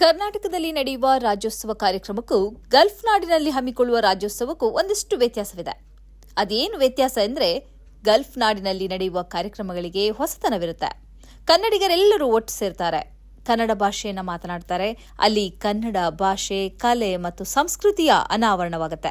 ಕರ್ನಾಟಕದಲ್ಲಿ ನಡೆಯುವ ರಾಜ್ಯೋತ್ಸವ ಕಾರ್ಯಕ್ರಮಕ್ಕೂ ಗಲ್ಫ್ ನಾಡಿನಲ್ಲಿ ಹಮ್ಮಿಕೊಳ್ಳುವ ರಾಜ್ಯೋತ್ಸವಕ್ಕೂ ಒಂದಿಷ್ಟು ವ್ಯತ್ಯಾಸವಿದೆ. ಅದೇನು ವ್ಯತ್ಯಾಸ ಎಂದರೆ ಗಲ್ಫ್ ನಾಡಿನಲ್ಲಿ ನಡೆಯುವ ಕಾರ್ಯಕ್ರಮಗಳಿಗೆ ಹೊಸತನವಿರುತ್ತೆ. ಕನ್ನಡಿಗರೆಲ್ಲರೂ ಒಟ್ಟು ಸೇರ್ತಾರೆ. ಕನ್ನಡ ಭಾಷೆಯನ್ನು ಮಾತನಾಡ್ತಾರೆ. ಅಲ್ಲಿ ಕನ್ನಡ ಭಾಷೆ, ಕಲೆ ಮತ್ತು ಸಂಸ್ಕೃತಿಯ ಅನಾವರಣವಾಗುತ್ತೆ.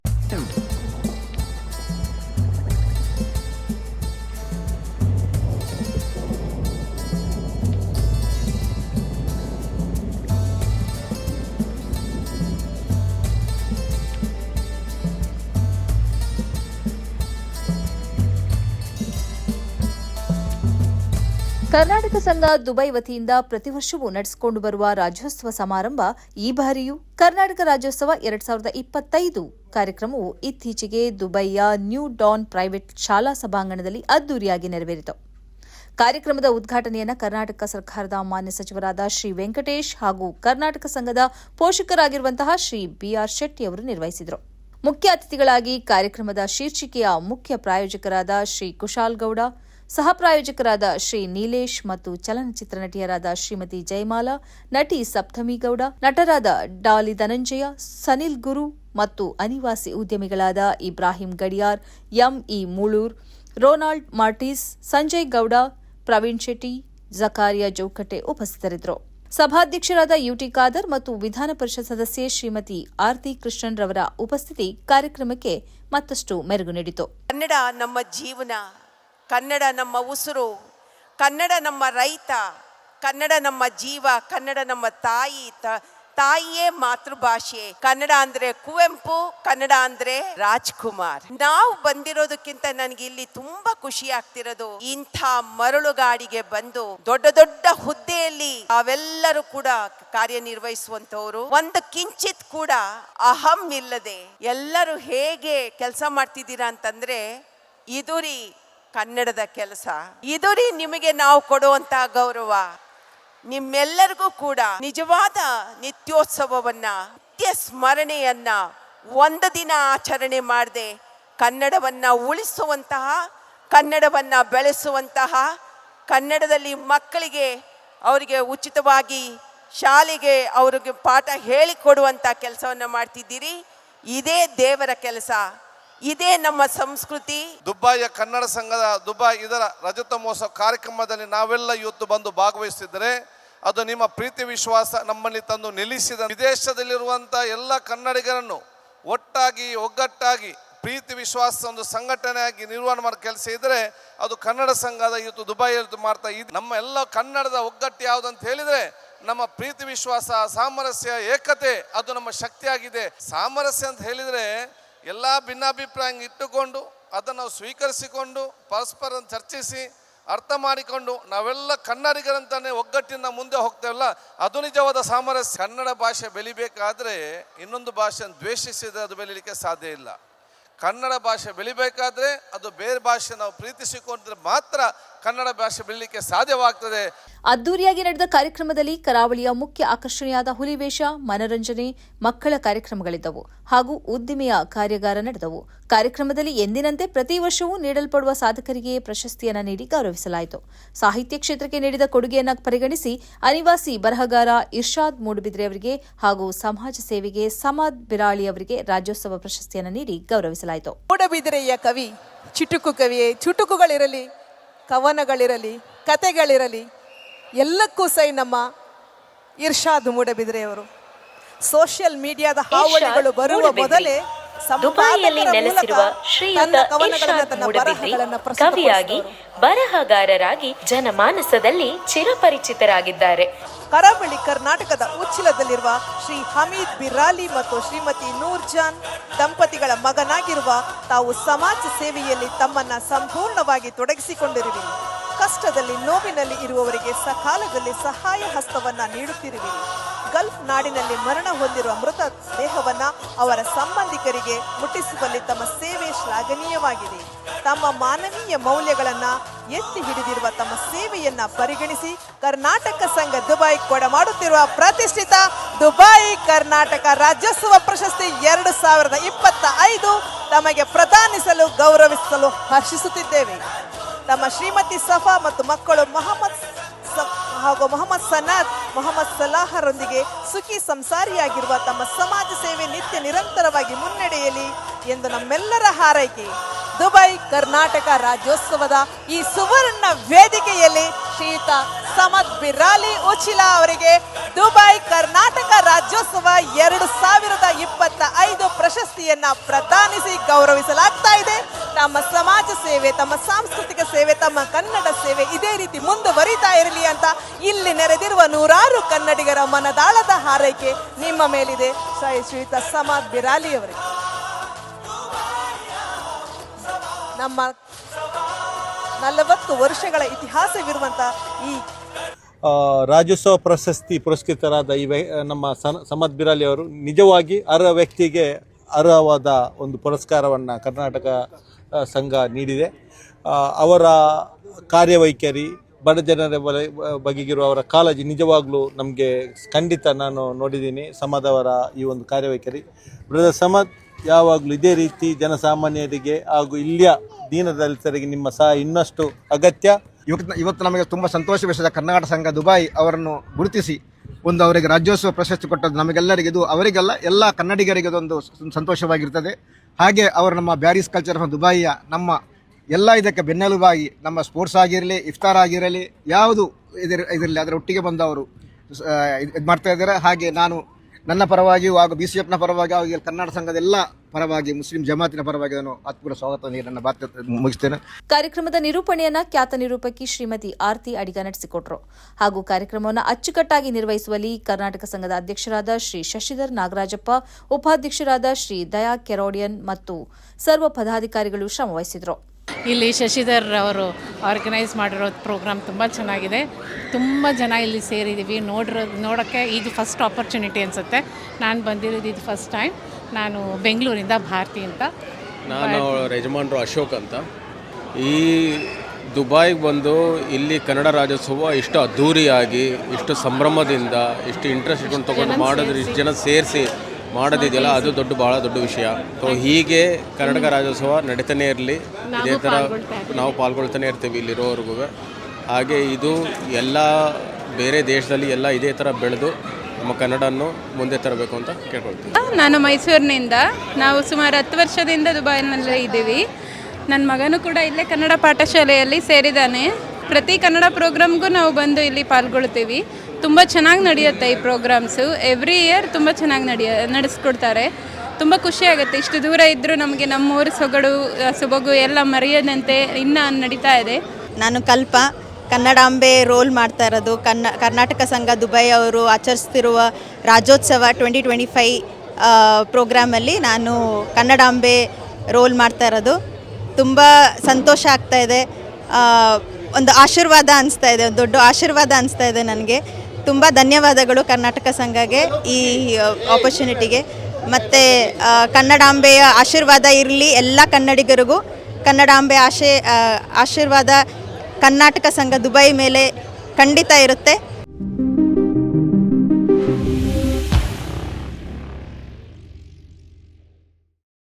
ಕರ್ನಾಟಕ ಸಂಘ ದುಬೈ ವತಿಯಿಂದ ಪ್ರತಿ ವರ್ಷವೂ ನಡೆಸಿಕೊಂಡು ಬರುವ ರಾಜ್ಯೋತ್ಸವ ಸಮಾರಂಭ ಈ ಬಾರಿಯೂ ಕರ್ನಾಟಕ ರಾಜ್ಯೋತ್ಸವ ಎರಡ್ ಸಾವಿರದ ಇಪ್ಪತ್ತೈದು ಕಾರ್ಯಕ್ರಮವು ಇತ್ತೀಚೆಗೆ ದುಬೈಯ ನ್ಯೂ ಡಾನ್ ಪ್ರೈವೇಟ್ ಶಾಲಾ ಸಭಾಂಗಣದಲ್ಲಿ ಅದ್ದೂರಿಯಾಗಿ ನೆರವೇರಿತು. ಕಾರ್ಯಕ್ರಮದ ಉದ್ಘಾಟನೆಯನ್ನು ಕರ್ನಾಟಕ ಸರ್ಕಾರದ ಮಾನ್ಯ ಸಚಿವರಾದ ಶ್ರೀ ವೆಂಕಟೇಶ್ ಹಾಗೂ ಕರ್ನಾಟಕ ಸಂಘದ ಪೋಷಕರಾಗಿರುವಂತಹ ಶ್ರೀ ಬಿಆರ್ ಶೆಟ್ಟಿ ಅವರು ನಿರ್ವಹಿಸಿದರು. ಮುಖ್ಯ ಅತಿಥಿಗಳಾಗಿ ಕಾರ್ಯಕ್ರಮದ ಶೀರ್ಷಿಕೆಯ ಮುಖ್ಯ ಪ್ರಾಯೋಜಕರಾದ ಶ್ರೀ ಕುಶಾಲ್ ಗೌಡ ಸಹ ಪ್ರಾಯೋಜಕರಾದ ಶ್ರೀ ನೀಲೇಶ್ ಮತ್ತು ಚಲನಚಿತ್ರ ನಟಿಯರಾದ ಶ್ರೀಮತಿ ಜಯಮಾಲಾ, ನಟಿ ಸಪ್ತಮಿ ಗೌಡ, ನಟರಾದ ಡಾಲಿ ಧನಂಜಯ, ಸನಿಲ್ ಗುರು ಮತ್ತು ಅನಿವಾಸಿ ಉದ್ಯಮಿಗಳಾದ ಇಬ್ರಾಹಿಂ ಗಡಿಯಾರ್ ಎಂಇ ಮೂಳೂರ್, ರೋನಾಲ್ಡ್ ಮಾರ್ಟಿಸ್, ಸಂಜಯ್ ಗೌಡ, ಪ್ರವೀಣ್ ಶೆಟ್ಟಿ, ಜಕಾರಿಯಾ ಜೌಕಟ್ಟೆ ಉಪಸ್ಥಿತರಿದ್ದರು. ಸಭಾಧ್ಯಕ್ಷರಾದ ಯುಟಿ ಖಾದರ್ ಮತ್ತು ವಿಧಾನ ಪರಿಷತ್ ಸದಸ್ಯೆ ಶ್ರೀಮತಿ ಆರತಿ ಕೃಷ್ಣನ್ ರವರ ಉಪಸ್ಥಿತಿ ಕಾರ್ಯಕ್ರಮಕ್ಕೆ ಮತ್ತಷ್ಟು ಮೆರುಗು ನೀಡಿತು. ಕನ್ನಡ ನಮ್ಮ ಜೀವನ ಕನ್ನಡ ನಮ್ಮ ಉಸಿರು, ಕನ್ನಡ ನಮ್ಮ ರೈತ, ಕನ್ನಡ ನಮ್ಮ ಜೀವ, ಕನ್ನಡ ನಮ್ಮ ತಾಯಿ ತಾಯಿಯೇ ಮಾತೃಭಾಷೆ. ಕನ್ನಡ ಅಂದ್ರೆ ಕುವೆಂಪು, ಕನ್ನಡ ಅಂದ್ರೆ ರಾಜ್ಕುಮಾರ್. ನಾವು ಬಂದಿರೋದಕ್ಕಿಂತ ನನಗೆ ಇಲ್ಲಿ ತುಂಬಾ ಖುಷಿ ಆಗ್ತಿರೋದು ಇಂಥ ಮರಳುಗಾಡಿಗೆ ಬಂದು ದೊಡ್ಡ ದೊಡ್ಡ ಹುದ್ದೆಯಲ್ಲಿ ಅವೆಲ್ಲರೂ ಕೂಡ ಕಾರ್ಯನಿರ್ವಹಿಸುವಂತವರು ಒಂದು ಕಿಂಚಿತ್ ಕೂಡ ಅಹಂ ಇಲ್ಲದೆ ಎಲ್ಲರೂ ಹೇಗೆ ಕೆಲಸ ಮಾಡ್ತಿದ್ದೀರಾ ಅಂತಂದ್ರೆ ಇದು ರೀ ಕನ್ನಡದ ಕೆಲಸ. ಇದು ರೀ ನಿಮಗೆ ನಾವು ಕೊಡುವಂತ ಗೌರವ. ನಿಮ್ಮೆಲ್ಲರಿಗೂ ಕೂಡ ನಿಜವಾದ ನಿತ್ಯೋತ್ಸವವನ್ನ ನಿತ್ಯ ಸ್ಮರಣೆಯನ್ನ ಒಂದು ದಿನ ಆಚರಣೆ ಮಾಡದೆ ಕನ್ನಡವನ್ನ ಉಳಿಸುವಂತಹ, ಕನ್ನಡವನ್ನ ಬೆಳೆಸುವಂತಹ, ಕನ್ನಡದಲ್ಲಿ ಮಕ್ಕಳಿಗೆ ಅವರಿಗೆ ಉಚಿತವಾಗಿ ಶಾಲೆಗೆ ಅವ್ರಿಗೆ ಪಾಠ ಹೇಳಿಕೊಡುವಂಥ ಕೆಲಸವನ್ನು ಮಾಡ್ತಿದ್ದೀರಿ. ಇದೇ ದೇವರ ಕೆಲಸ. ಇದೇ ನಮ್ಮ ಸಂಸ್ಕೃತಿ. ದುಬಾಯ ಕನ್ನಡ ಸಂಘದ ದುಬಾಯ್ ಇದರ ರಜತ ಮಹೋತ್ಸವ ಕಾರ್ಯಕ್ರಮದಲ್ಲಿ ನಾವೆಲ್ಲ ಇವತ್ತು ಬಂದು ಭಾಗವಹಿಸಿದರೆ ಅದು ನಿಮ್ಮ ಪ್ರೀತಿ ವಿಶ್ವಾಸ ನಮ್ಮಲ್ಲಿ ತಂದು ನಿಲ್ಲಿಸಿದ ವಿದೇಶದಲ್ಲಿರುವಂಥ ಎಲ್ಲ ಕನ್ನಡಿಗರನ್ನು ಒಟ್ಟಾಗಿ, ಒಗ್ಗಟ್ಟಾಗಿ ಪ್ರೀತಿ ವಿಶ್ವಾಸ ಒಂದು ಸಂಘಟನೆಯಾಗಿ ನಿರ್ವಹಣೆ ಮಾಡೋ ಕೆಲಸ ಇದ್ದರೆ ಅದು ಕನ್ನಡ ಸಂಘದ ಇವತ್ತು ದುಬೈಯಲ್ಲಿ ಮಾಡ್ತಾ ಇದೆ, ನಮ್ಮ ಎಲ್ಲ ಕನ್ನಡದ ಒಗ್ಗಟ್ಟು ಯಾವುದಂತ ಹೇಳಿದರೆ ನಮ್ಮ ಪ್ರೀತಿ ವಿಶ್ವಾಸ, ಸಾಮರಸ್ಯ, ಏಕತೆ ಅದು ನಮ್ಮ ಶಕ್ತಿಯಾಗಿದೆ. ಸಾಮರಸ್ಯ ಅಂತ ಹೇಳಿದರೆ ಎಲ್ಲ ಭಿನ್ನಾಭಿಪ್ರಾಯ ಇಟ್ಟುಕೊಂಡು ಅದನ್ನು ಸ್ವೀಕರಿಸಿಕೊಂಡು ಪರಸ್ಪರ ಚರ್ಚಿಸಿ ಅರ್ಥ ಮಾಡಿಕೊಂಡು ನಾವೆಲ್ಲ ಕನ್ನಡಿಗರಂತಾನೆ ಒಗ್ಗಟ್ಟಿನ ಮುಂದೆ ಹೋಗ್ತೇವಲ್ಲ, ಅದು ನಿಜವಾದ ಸಾಮರಸ್ಯ. ಕನ್ನಡ ಭಾಷೆ ಬೆಳಿಬೇಕಾದ್ರೆ ಇನ್ನೊಂದು ಭಾಷೆಯನ್ನು ದ್ವೇಷಿಸಿದರೆ ಅದು ಬೆಳಿಲಿಕ್ಕೆ ಸಾಧ್ಯ ಇಲ್ಲ. ಕನ್ನಡ ಭಾಷೆ ಬೆಳಿಬೇಕಾದ್ರೆ ಅದು ಬೇರೆ ಭಾಷೆ ನಾವು ಪ್ರೀತಿಸಿಕೊಂಡ್ರೆ ಮಾತ್ರ ಕನ್ನಡ ಭಾಷೆ ಬೆಳಿಲಿಕ್ಕೆ ಸಾಧ್ಯವಾಗ್ತದೆ. ಅದ್ದೂರಿಯಾಗಿ ನಡೆದ ಕಾರ್ಯಕ್ರಮದಲ್ಲಿ ಕರಾವಳಿಯ ಮುಖ್ಯ ಆಕರ್ಷಣೆಯಾದ ಹುಲಿವೇಷ ಮನರಂಜನೆ ಮಕ್ಕಳ ಕಾರ್ಯಕ್ರಮಗಳಿದ್ದವು ಹಾಗೂ ಉದ್ದಿಮೆಯ ಕಾರ್ಯಾಗಾರ ನಡೆದವು. ಕಾರ್ಯಕ್ರಮದಲ್ಲಿ ಎಂದಿನಂತೆ ಪ್ರತಿ ವರ್ಷವೂ ನೀಡಲ್ಪಡುವ ಸಾಧಕರಿಗೆ ಪ್ರಶಸ್ತಿಯನ್ನು ನೀಡಿ ಗೌರವಿಸಲಾಯಿತು. ಸಾಹಿತ್ಯ ಕ್ಷೇತ್ರಕ್ಕೆ ನೀಡಿದ ಕೊಡುಗೆಯನ್ನು ಪರಿಗಣಿಸಿ ಅನಿವಾಸಿ ಬರಹಗಾರ ಇರ್ಷಾದ್ ಮೂಡುಬಿದ್ರೆ ಅವರಿಗೆ ಹಾಗೂ ಸಮಾಜ ಸೇವೆಗೆ ಸಮಾದ್ ಬಿರಾಳಿ ಅವರಿಗೆ ರಾಜ್ಯೋತ್ಸವ ಪ್ರಶಸ್ತಿಯನ್ನು ನೀಡಿ ಗೌರವಿಸಲಾಯಿತು. ಮೂಡಬಿದಿರೆಯ ಕವಿ ಚುಟುಕು ಕವಿಯೇ ಚುಟುಕುಗಳಿರಲಿ. ಕವನಗಳಿರಲಿ ಕತೆಗಳಿರಲಿ ಎಲ್ಲಕ್ಕೂ ಸೈ ನಮ್ಮ ಇರ್ಷಾದ್ ಮೂಡಬಿದ್ರೆಯವರು. ಸೋಷಿಯಲ್ ಮೀಡಿಯಾದ ಹಾವಳಿಗಳು ಬರುವ ಮೊದಲೇ ದುಬೈಯಲ್ಲಿ ನೆಲೆಸಿರುವ ಶ್ರೀಯುತ ಇರ್ಷಾದ್ ತನ್ನ ಕವಿಯಾಗಿ ಬರಹಗಾರರಾಗಿ ಜನಮಾನಸದಲ್ಲಿ ಚಿರಪರಿಚಿತರಾಗಿದ್ದಾರೆ. ಕರಾವಳಿ ಕರ್ನಾಟಕದ ಉಚ್ಚಿಲದಲ್ಲಿರುವ ಶ್ರೀ ಹಮೀದ್ ಬಿರಾಲಿ ಮತ್ತು ಶ್ರೀಮತಿ ನೂರ್ ಜಾನ್ ದಂಪತಿಗಳ ಮಗನಾಗಿರುವ ತಾವು ಸಮಾಜ ಸೇವೆಯಲ್ಲಿ ತಮ್ಮನ್ನ ಸಂಪೂರ್ಣವಾಗಿ ತೊಡಗಿಸಿಕೊಂಡಿರುವಿರಿ. ಕಷ್ಟದಲ್ಲಿ ನೋವಿನಲ್ಲಿ ಇರುವವರಿಗೆ ಸಕಾಲದಲ್ಲಿ ಸಹಾಯ ಹಸ್ತವನ್ನ ನೀಡುತ್ತಿರುವಿರಿ. ಗಲ್ಫ್ ನಾಡಿನಲ್ಲಿ ಮರಣ ಹೊಂದಿರುವ ಮೃತ ದೇಹವನ್ನ ಅವರ ಸಂಬಂಧಿಕರಿಗೆ ಮುಟ್ಟಿಸುವಲ್ಲಿ ತಮ್ಮ ಸೇವೆ ಶ್ಲಾಘನೀಯವಾಗಿದೆ. ತಮ್ಮ ಮಾನವೀಯ ಮೌಲ್ಯಗಳನ್ನ ಎತ್ತಿ ಹಿಡಿದಿರುವ ತಮ್ಮ ಸೇವೆಯನ್ನ ಪರಿಗಣಿಸಿ ಕರ್ನಾಟಕ ಸಂಘ ದುಬೈ ಕೊಡಮಾಡುತ್ತಿರುವ ಪ್ರತಿಷ್ಠಿತ ದುಬೈ ಕರ್ನಾಟಕ ರಾಜ್ಯೋತ್ಸವ ಪ್ರಶಸ್ತಿ ಎರಡು ಸಾವಿರದ ಇಪ್ಪತ್ತ ಐದು ತಮಗೆ ಪ್ರದಾನಿಸಲು, ಗೌರವಿಸಲು ಹರ್ಷಿಸುತ್ತಿದ್ದೇವೆ. ತಮ್ಮ ಶ್ರೀಮತಿ ಸಫಾ ಮತ್ತು ಮಕ್ಕಳು ಮೊಹಮ್ಮದ್ ಹಾಗೂ ಮೊಹಮ್ಮದ್ ಸನಾದ್ ಮೊಹಮ್ಮದ್ ಸಲಾಹರೊಂದಿಗೆ ಸುಖಿ ಸಂಸಾರಿಯಾಗಿರುವ ತಮ್ಮ ಸಮಾಜ ಸೇವೆ ನಿತ್ಯ ನಿರಂತರವಾಗಿ ಮುನ್ನಡೆಯಲಿ ಎಂದು ನಮ್ಮೆಲ್ಲರ ಹಾರೈಕೆ. ದುಬೈ, ಕರ್ನಾಟಕ ರಾಜ್ಯೋತ್ಸವದ ಈ ಸುವರ್ಣ ವೇದಿಕೆಯಲ್ಲಿ ಶ್ರೀಯುತ ಸಮದ್ ಬಿರಾಲಿ ಉಚಿಲಾ ಅವರಿಗೆ ದುಬೈ, ಕರ್ನಾಟಕ ರಾಜ್ಯೋತ್ಸವ ಎರಡು ಸಾವಿರದ ಇಪ್ಪತ್ತ ಐದು ಪ್ರಶಸ್ತಿಯನ್ನ ಪ್ರದಾನಿಸಿ ಗೌರವಿಸಲಾಗ್ತಾ ಇದೆ. ನಮ್ಮ ಸಮಾಜ ಸೇವೆ, ತಮ್ಮ ಸಾಂಸ್ಕೃತಿಕ ಸೇವೆ, ತಮ್ಮ ಕನ್ನಡ ಸೇವೆ ಇದೇ ರೀತಿ ಮುಂದುವರಿತಾ ಇರಲಿ ಅಂತ ಇಲ್ಲಿ ನೆರೆದಿರುವ ನೂರಾರು ಕನ್ನಡಿಗರ ಮನದಾಳದ ಹಾರೈಕೆ ನಿಮ್ಮ ಮೇಲಿದೆ. ಶ್ರೀ ಶ್ರೀಯುತ ಸಮಾದ್ ಬಿರಾಲಿ ಅವರಿಗೆ ನಮ್ಮ ನಲವತ್ತು ವರ್ಷಗಳ ಇತಿಹಾಸವಿರುವಂತಹ ಈ ರಾಜ್ಯೋತ್ಸವ ಪ್ರಶಸ್ತಿ ಪುರಸ್ಕೃತರಾದ ಈ ನಮ್ಮ ಸಮದ್ ಬಿರಾಲಿ ಅವರು ನಿಜವಾಗಿ ಅರ್ಹ ವ್ಯಕ್ತಿಗೆ ಅರ್ಹವಾದ ಒಂದು ಪುರಸ್ಕಾರವನ್ನು ಕರ್ನಾಟಕ ಸಂಘ ನೀಡಿದೆ. ಅವರ ಕಾರ್ಯವೈಖರಿ, ಬಡ ಜನರ ಬಗೆಗಿರುವ ಅವರ ಕಾಳಜಿ ನಿಜವಾಗ್ಲೂ ನಮಗೆ ಖಂಡಿತ ನಾನು ನೋಡಿದ್ದೀನಿ, ಸಮದವರ ಈ ಒಂದು ಕಾರ್ಯವೈಖರಿ. ಬ್ರದರ್ ಸಮದ್ ಯಾವಾಗಲೂ ಇದೇ ರೀತಿ ಜನಸಾಮಾನ್ಯರಿಗೆ ಹಾಗೂ ಇಲ್ಲಿಯ ದೀನದಲಿತರಿಗೆ ನಿಮ್ಮ ಸಹ ಇನ್ನಷ್ಟು ಅಗತ್ಯ. ಇವತ್ತು ಇವತ್ತು ನಮಗೆ ತುಂಬ ಸಂತೋಷವೆಸದ ಕರ್ನಾಟಕ ಸಂಘ ದುಬಾಯಿ ಅವರನ್ನು ಗುರುತಿಸಿ. ಒಂದು ಅವರಿಗೆ ರಾಜ್ಯೋತ್ಸವ ಪ್ರಶಸ್ತಿ ಕೊಟ್ಟದ್ದು ನಮಗೆಲ್ಲರಿಗೆ ಇದು ಅವರಿಗೆಲ್ಲ, ಎಲ್ಲ ಕನ್ನಡಿಗರಿಗೆ ಇದೊಂದು ಸಂತೋಷವಾಗಿರ್ತದೆ. ಹಾಗೆ ಅವರು ನಮ್ಮ ಬ್ಯಾರಿಸ್ ಕಲ್ಚರ್ ದುಬಾಯಿಯ ನಮ್ಮ ಎಲ್ಲ ಇದಕ್ಕೆ ಬೆನ್ನೆಲುಬಾಗಿ ನಮ್ಮ ಸ್ಪೋರ್ಟ್ಸ್ ಆಗಿರಲಿ, ಇಫ್ತಾರ್ ಆಗಿರಲಿ, ಯಾವುದು ಇದರ, ಇದರಲ್ಲಿ ಅದರ ಒಟ್ಟಿಗೆ ಬಂದು ಅವರು ಇದು ಮಾಡ್ತಾ ಇದ್ದಾರೆ. ಹಾಗೆ ನಾನು ನನ್ನ ಪರವಾಗಿಯೂ ಹಾಗೂ ಬಿ ಸಿ ಎಫ್ನ ಪರವಾಗಿ ಹಾಗೂ ಕನ್ನಡ ಸಂಘದ ಎಲ್ಲ ಪರವಾಗಿ, ಮುಸ್ಲಿಂ ಜಮಾತಿನ ಪರವಾಗಿ ನಾನು ಆತ್ಮೀಯ ಸ್ವಾಗತ ನನ್ನ ಬಾತ್ಯ ಮುಗಿಸ್ತೇನೆ. ಕಾರ್ಯಕ್ರಮದ ನಿರೂಪಣೆಯನ್ನ ಖ್ಯಾತ ನಿರೂಪಕಿ ಶ್ರೀಮತಿ ಆರ್ತಿ ಅಡಿಗ ನಡೆಸಿಕೊಟ್ರು. ಹಾಗೂ ಕಾರ್ಯಕ್ರಮವನ್ನು ಅಚ್ಚುಕಟ್ಟಾಗಿ ನಿರ್ವಹಿಸುವಲ್ಲಿ ಕರ್ನಾಟಕ ಸಂಘದ ಅಧ್ಯಕ್ಷರಾದ ಶ್ರೀ ಶಶಿಧರ್ ನಾಗರಾಜಪ್ಪ, ಉಪಾಧ್ಯಕ್ಷರಾದ ಶ್ರೀ ದಯಾ ಕೆರೋಡಿಯನ್ ಮತ್ತು ಸರ್ವ ಪದಾಧಿಕಾರಿಗಳು ಶ್ರಮವಹಿಸಿದರು. ಇಲ್ಲಿ ಶಶಿಧರ್ ಅವರು ಆರ್ಗನೈಸ್ ಮಾಡಿರೋ ಪ್ರೋಗ್ರಾಮ್ ತುಂಬ ಚೆನ್ನಾಗಿದೆ. ತುಂಬ ಜನ ಇಲ್ಲಿ ಸೇರಿದ್ದೀವಿ ನೋಡಿರೋ ನೋಡೋಕ್ಕೆ ಇದು ಫಸ್ಟ್ ಆಪರ್ಚುನಿಟಿ ಅನಿಸುತ್ತೆ. ನಾನು ಬಂದಿರೋದು ಇದು ಫಸ್ಟ್ ಟೈಮ್ ನಾನು ಬೆಂಗಳೂರಿಂದ ಭಾರತಿ ಅಂತ. ನಾನು ಯಜಮಾನ್ರು ಅಶೋಕ್ ಅಂತ. ಈ ದುಬಾಯ್ಗೆ ಬಂದು ಇಲ್ಲಿ ಕನ್ನಡ ರಾಜ್ಯೋತ್ಸವ ಇಷ್ಟು ಅದ್ಧೂರಿಯಾಗಿ ಇಷ್ಟು ಸಂಭ್ರಮದಿಂದ ಇಷ್ಟು ಇಂಟ್ರೆಸ್ಟ್ ಇಟ್ಕೊಂಡು ತೊಗೊಂಡು ಮಾಡಿದ್ರೆ ಇಷ್ಟು ಜನ ಸೇರಿಸಿ ಮಾಡೋದಿದೆಯಲ್ಲ ಅದು ದೊಡ್ಡ ಭಾಳ ದೊಡ್ಡ ವಿಷಯ. ಸೊ ಹೀಗೆ ಕರ್ನಾಟಕ ರಾಜ್ಯೋತ್ಸವ ನಡೀತಾನೆ ಇರಲಿ ಇದೇ ಥರ ನಾವು ಪಾಲ್ಗೊಳ್ತಾನೆ ಇರ್ತೀವಿ ಇಲ್ಲಿರೋವರೆಗೂ. ಹಾಗೆ ಇದು ಎಲ್ಲ ಬೇರೆ ದೇಶದಲ್ಲಿ ಎಲ್ಲ ಇದೇ ಥರ ಬೆಳೆದು ನಮ್ಮ ಕನ್ನಡನ್ನು ಮುಂದೆ ತರಬೇಕು ಅಂತ ಕೇಳ್ಕೊಳ್ತೀವಿ ನಾನು ಮೈಸೂರಿನಿಂದ. ನಾವು ಸುಮಾರು ಹತ್ತು ವರ್ಷದಿಂದ ದುಬೈನಲ್ಲೇ ಇದ್ದೀವಿ. ನನ್ನ ಮಗನೂ ಕೂಡ ಇಲ್ಲೇ ಕನ್ನಡ ಪಾಠಶಾಲೆಯಲ್ಲಿ ಸೇರಿದ್ದಾನೆ. ಪ್ರತಿ ಕನ್ನಡ ಪ್ರೋಗ್ರಾಮ್ಗೂ ನಾವು ಬಂದು ಇಲ್ಲಿ ಪಾಲ್ಗೊಳ್ತೀವಿ. ತುಂಬ ಚೆನ್ನಾಗಿ ನಡೆಯುತ್ತೆ ಈ ಪ್ರೋಗ್ರಾಮ್ಸು. ಎವ್ರಿ ಇಯರ್ ತುಂಬ ಚೆನ್ನಾಗಿ ನಡೆಯ ನಡೆಸ್ಕೊಡ್ತಾರೆ. ತುಂಬ ಖುಷಿ ಆಗುತ್ತೆ. ಇಷ್ಟು ದೂರ ಇದ್ದರೂ ನಮಗೆ ನಮ್ಮೂರ ಸೊಗಡು ಆ, ಸೊಬಗು ಎಲ್ಲ ಮರೆಯದಂತೆ ಇನ್ನೂ ನಡೀತಾ ಇದೆ. ನಾನು ಕಲ್ಪ ಕನ್ನಡಾಂಬೆ ರೋಲ್ ಮಾಡ್ತಾ ಇರೋದು. ಕನ್ನ ಕರ್ನಾಟಕ ಸಂಘ ದುಬೈ ಅವರು ಆಚರಿಸ್ತಿರುವ ರಾಜ್ಯೋತ್ಸವ ಟ್ವೆಂಟಿ ಟ್ವೆಂಟಿ ಫೈ ಪ್ರೋಗ್ರಾಮಲ್ಲಿ ನಾನು ಕನ್ನಡಾಂಬೆ ರೋಲ್ ಮಾಡ್ತಾ ಇರೋದು. ತುಂಬ ಸಂತೋಷ ಆಗ್ತಾ ಇದೆ. ಒಂದು ಆಶೀರ್ವಾದ ಅನಿಸ್ತಾ ಇದೆ. ದೊಡ್ಡ ಆಶೀರ್ವಾದ ಅನಿಸ್ತಾ ಇದೆ ನನಗೆ. ತುಂಬ ಧನ್ಯವಾದಗಳು ಕರ್ನಾಟಕ ಸಂಘಗೆ ಈ ಆಪರ್ಚುನಿಟಿಗೆ ಮತ್ತು ಕನ್ನಡಾಂಬೆಯ ಆಶೀರ್ವಾದ ಇರಲಿ ಎಲ್ಲ ಕನ್ನಡಿಗರಿಗೂ. ಕನ್ನಡಾಂಬೆ ಆಶೆ ಆಶೀರ್ವಾದ ಕರ್ನಾಟಕ ಸಂಘ ದುಬೈ ಮೇಲೆ ಖಂಡಿತ ಇರುತ್ತೆ.